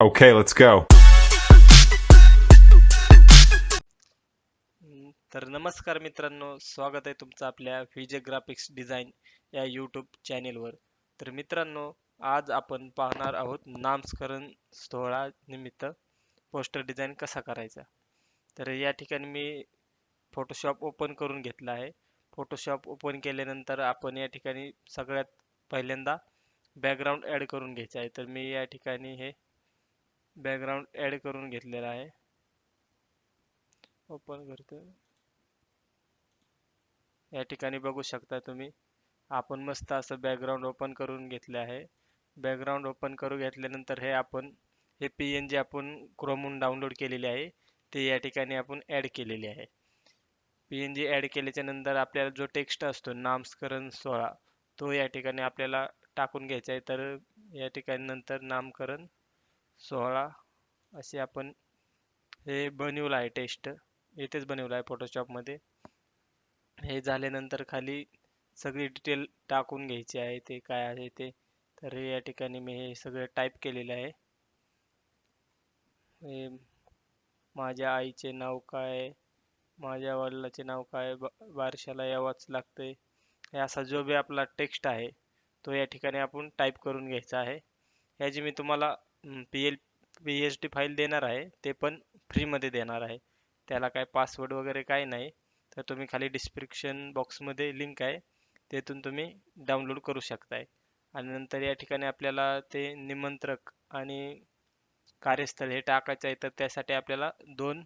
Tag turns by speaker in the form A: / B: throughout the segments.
A: Okay, let's go.
B: तर नमस्कार मित्रांनो स्वागत आहे तुमचं आपल्या विजय ग्राफिक्स डिझाईन या यूट्यूब चॅनेलवर तर मित्रांनो आज आपण पाहणार आहोत नामस्करण सोहळा निमित्त पोस्टर डिझाईन कसा करायचा. तर या ठिकाणी मी फोटोशॉप ओपन करून घेतला आहे. फोटोशॉप ओपन केल्यानंतर आपण या ठिकाणी सगळ्यात पहिल्यांदा बॅकग्राऊंड ॲड करून घ्यायचं आहे. तर मी या ठिकाणी हे बॅकग्राऊंड ॲड करून घेतलेलं आहे. ओपन करतो या ठिकाणी बघू शकता तुम्ही आपण मस्त असं बॅकग्राऊंड ओपन करून घेतले आहे. बॅकग्राऊंड ओपन करून घेतल्यानंतर हे आपण हे पी एन जी आपण क्रोमून डाउनलोड केलेले आहे. ते या ठिकाणी आपण ॲड केलेले आहे. पी एन जी ॲड केल्याच्यानंतर आपल्याला जो टेक्स्ट असतो नामस्करण सोहळा तो या ठिकाणी आपल्याला टाकून घ्यायचा आहे. तर या ठिकाणी नंतर नामकरण सोहळा असे आपण हे बनवलं आहे टेस्ट इथेच बनवलं आहे फोटोशॉपमध्ये हे झाल्यानंतर खाली सगळी डिटेल टाकून घ्यायची आहे ते काय आहे ते. तर या ठिकाणी मी हे सगळं टाईप केलेलं आहे. हे माझ्या आईचे नाव काय? माझ्या वडिलाचे नाव काय? बारशाला यावाच लागतंय. हे असा जो बी आपला टेक्स्ट आहे तो या ठिकाणी आपण टाईप करून घ्यायचा आहे. याची मी तुम्हाला P L P H D file देणार आहे ते पण फ्रीमध्ये देणार आहे. त्याला काय पासवर्ड वगैरे काही नाही तर तुम्ही खाली डिस्क्रिप्शन बॉक्समध्ये लिंक आहे तेथून तुम्ही डाउनलोड करू शकताय. आणि नंतर या ठिकाणी आपल्याला ते निमंत्रक आणि कार्यस्थळ हे टाकायचं आहे तर त्यासाठी आपल्याला दोन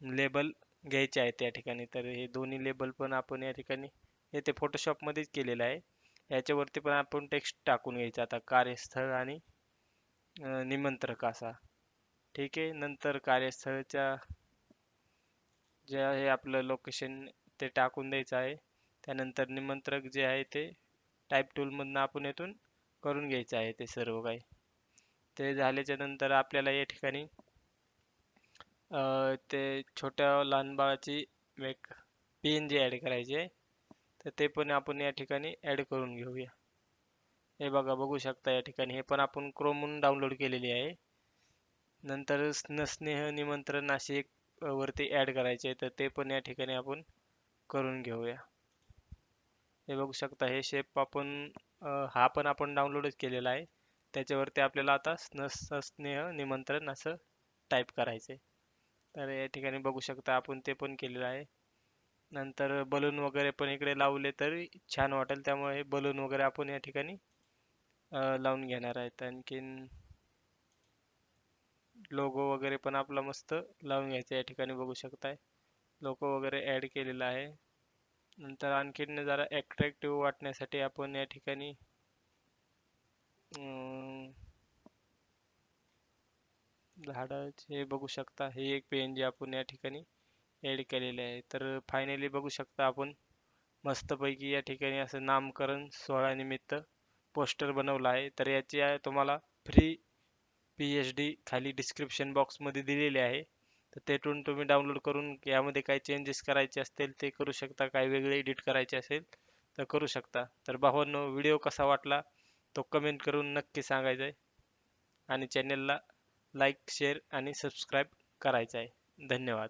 B: लेबल घ्यायचे आहेत त्या ठिकाणी. तर हे दोन्ही लेबल पण आपण या ठिकाणी हे ते फोटोशॉपमध्येच केलेलं आहे. याच्यावरती पण आपण टेक्स्ट टाकून घ्यायचं. आता कार्यस्थळ आणि निमंत्रक असा. ठीक आहे नंतर कार्यस्थळच्या जे आहे आपलं लोकेशन ते टाकून द्यायचं आहे. त्यानंतर निमंत्रक जे आहे ते टाईप टूलमधनं आपण येथून करून घ्यायचं आहे ते सर्व काही. ते झाल्याच्यानंतर आपल्याला या ठिकाणी ते छोट्या लहान बाळाची एक पी एन जी ॲड करायची आहे तर ते पण आपण या ठिकाणी ॲड करून घेऊया. हे बघा बघू शकता या ठिकाणी. हे पण आपण क्रोमून डाउनलोड केलेली आहे. नंतर स्नेह निमंत्रण असे वरती ॲड करायचे तर ते पण या ठिकाणी आपण करून घेऊया. हे बघू शकता हे शेप आपण हा पण आपण डाउनलोडच केलेला आहे. त्याच्यावरती आपल्याला आता स्न स्नेह निमंत्रण असं टाईप करायचं आहे. तर या ठिकाणी बघू शकता आपण ते पण केलेलं आहे. नंतर बलून वगैरे पण इकडे लावले तर छान वाटेल. त्यामुळे बलून वगैरे आपण या ठिकाणी अ, लावून घेणार आहेत. आणखीन लोगो वगैरे पण आपला मस्त लावून घ्यायचा या ठिकाणी बघू शकताय. लोगो वगैरे ॲड केलेला आहे. नंतर आणखीन जरा ॲट्रॅक्टिव्ह वाटण्यासाठी आपण या ठिकाणी अं, झाडाचे बघू शकता. हे एक पेन जे आपण या ठिकाणी ॲड केलेले आहे. तर फायनली बघू शकता आपण मस्तपैकी या ठिकाणी असं नामकरण सोहळ्यानिमित्त पोस्टर बनवला आहे. तर याची आहे तुम्हाला फ्री पी एच डी खाली डिस्क्रिप्शन बॉक्समध्ये दिलेली आहे. तर तेथून तुम्ही डाउनलोड करून यामध्ये काही चेंजेस करायचे असतील ते करू शकता. काही वेगळे एडिट करायचे असेल तर करू शकता. तर भावांनो व्हिडिओ कसा वाटला तो कमेंट करून नक्की सांगायचा आहे आणि चॅनलला लाईक शेअर आणि सबस्क्राईब करायचं आहे धन्यवाद.